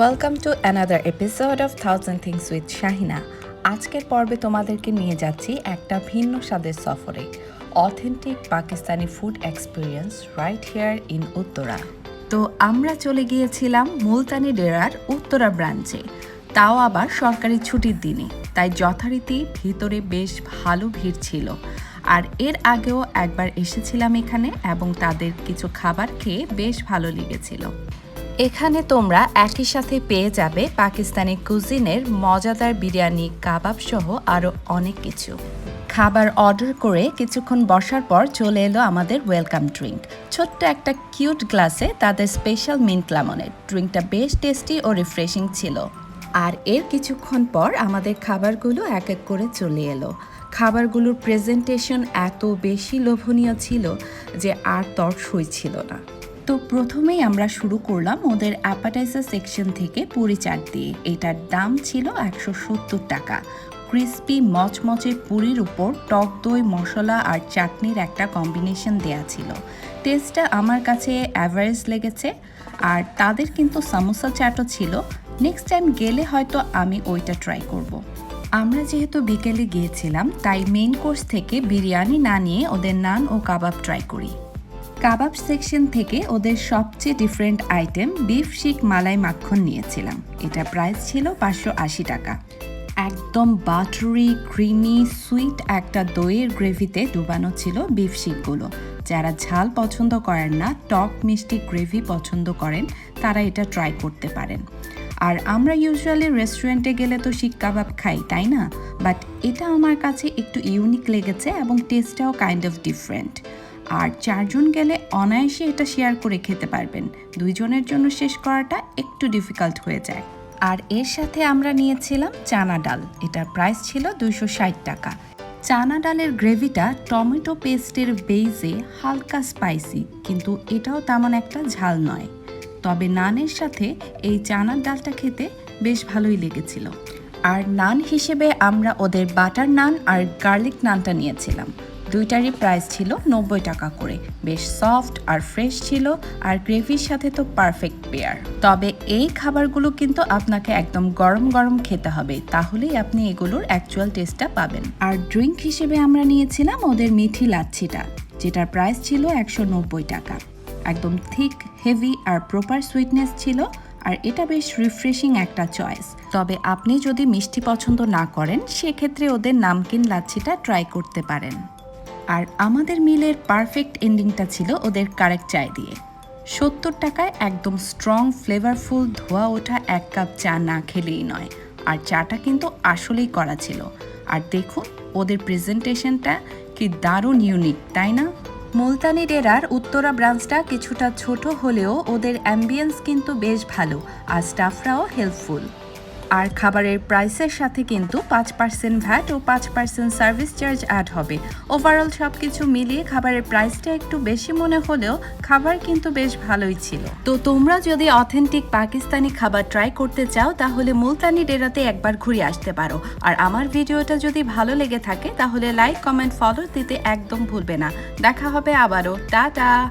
Welcome to another episode of thousand things with Shahina আজকের পর্বে তোমাদেরকে নিয়ে যাচ্ছি একটা ভিন্ন স্বাদের সফরে। Authentic Pakistani food experience right here in Uttara তো আমরা চলে গিয়েছিলাম মুলতানি ডেরার উত্তরা ব্রাঞ্চে। তাও আবার সরকারি ছুটির দিনে। তাই যথারীতি ভিতরে বেশ ভালো ভিড় ছিল। আর এর আগেও একবার এসেছিলাম এখানে এবং তাদের কিছু খাবার খেয়ে বেশ ভালো লেগেছিল। এখানে তোমরা একই সাথে পেয়ে যাবে পাকিস্তানি কুজিনের মজাদার বিরিয়ানি, কাবাব সহ আরও অনেক কিছু। খাবার অর্ডার করে কিছুক্ষণ বসার পর চলে এলো আমাদের ওয়েলকাম ড্রিঙ্ক। ছোট্ট একটা কিউট গ্লাসে তাদের স্পেশাল মিন্ট লেমনের। ড্রিঙ্কটা বেশ টেস্টি ও রিফ্রেশিং ছিল। আর এর কিছুক্ষণ পর আমাদের খাবারগুলো এক এক করে চলে এলো। খাবারগুলোর প্রেজেন্টেশন এত বেশি লোভনীয় ছিল যে আর তর সই ছিল না। তো প্রথমেই আমরা শুরু করলাম ওদের অ্যাপাটাইজার সেকশন থেকে পুরি চাট দিয়ে। এটার দাম ছিল একশো সত্তর টাকা। ক্রিস্পি মচমচে পুরির উপর টক দই, মশলা আর চাটনির একটা কম্বিনেশন দেয়া ছিল। টেস্টটা আমার কাছে অ্যাভারেজ লেগেছে আর তাদের কিন্তু সামোসা চাটও ছিল। নেক্সট টাইম গেলে হয়তো আমি ওইটা ট্রাই করব। আমরা যেহেতু বিকেলে গিয়েছিলাম, তাই মেইন কোর্স থেকে বিরিয়ানি না নিয়ে ওদের নান ও কাবাব ট্রাই করি। কাবাব সেকশন থেকে ওদের সবচেয়ে ডিফারেন্ট আইটেম বিফ শিক মালাই, মাখন নিয়েছিলাম। এটা প্রাইস ছিল পাঁচশো আশি টাকা। একদম বাটারি ক্রিমি সুইট একটা দইয়ের গ্রেভিতে ডুবানো ছিল বিফ শিকগুলো যারা ঝাল পছন্দ করেন না, টক, মিষ্টি গ্রেভি পছন্দ করেন, তারা এটা ট্রাই করতে পারেন। আর আমরা ইউজুয়ালি রেস্টুরেন্টে গেলে তো শিক কাবাব খাই, তাই না? বাট এটা আমার কাছে একটু ইউনিক লেগেছে এবং টেস্টটাও কাইন্ড অফ ডিফারেন্ট আর চারজন গেলে অনায়াসে এটা শেয়ার করে খেতে পারবেন। দুইজনের জন্য শেষ করাটা একটু ডিফিকাল্ট হয়ে যায়। আর এর সাথে আমরা নিয়েছিলাম চানা ডাল। এটার প্রাইস ছিল দুইশো ষাট টাকা। চানা ডালের গ্রেভিটা টমেটো পেস্টের বেইজে হালকা স্পাইসি কিন্তু এটাও তেমন একটা ঝাল নয়। তবে নানের সাথে এই চানার ডালটা খেতে বেশ ভালোই লেগেছিল। আর নান হিসেবে আমরা ওদের বাটার নান আর গার্লিক নানটা নিয়েছিলাম। দুইটারই প্রাইস ছিল নব্বই টাকা করে। বেশ সফট আর ফ্রেশ ছিল আর গ্রেভির সাথে তো পারফেক্ট পেয়ার তবে এই খাবারগুলো কিন্তু আপনাকে একদম গরম গরম খেতে হবে, তাহলেই আপনি এগুলোর অ্যাকচুয়াল টেস্টটা পাবেন। আর ড্রিঙ্ক হিসেবে আমরা নিয়েছিলাম ওদের মিঠি লাচ্ছিটা, যেটার প্রাইস ছিল একশো নব্বই টাকা। একদম থিক হেভি আর প্রপার সুইটনেস ছিল, আর এটা বেশ রিফ্রেশিং একটা চয়েস তবে আপনি যদি মিষ্টি পছন্দ না করেন, সেক্ষেত্রে ওদের নামকিন লাচ্ছিটা ট্রাই করতে পারেন। আর আমাদের মিলের পারফেক্ট এন্ডিংটা ছিল ওদের কারেক্ট চায় দিয়ে। সত্তর টাকায় একদম স্ট্রং ফ্লেভারফুল ধোয়া ওঠা এক কাপ চা না খেলেই নয়, আর চাটা কিন্তু আসলেই করা ছিল। আর দেখুন, ওদের প্রেজেন্টেশনটা কি দারুণ ইউনিক তাই না? মুলতানি ডেরার উত্তরা ব্রাঞ্চটা কিছুটা ছোট হলেও ওদের অ্যাম্বিয়েন্স কিন্তু বেশ ভালো, আর স্টাফরাও হেল্পফুল আর খাবারের প্রাইসের সাথে কিন্তু পাঁচ পার্সেন্ট ভ্যাট ও পাঁচ পার্সেন্ট সার্ভিস চার্জ অ্যাড হবে। ওভারঅল সব কিছু মিলিয়ে খাবারের প্রাইসটা একটু বেশি মনে হলেও খাবার কিন্তু বেশ ভালোই ছিল। তো তোমরা যদি অথেন্টিক পাকিস্তানি খাবার ট্রাই করতে চাও, তাহলে মুলতানি ডেরাতে একবার ঘুরে আসতে পারো। আর আমার ভিডিওটা যদি ভালো লেগে থাকে, তাহলে লাইক কমেন্ট ফলো দিতে একদম ভুলবে না। দেখা হবে আবারও। টাটা!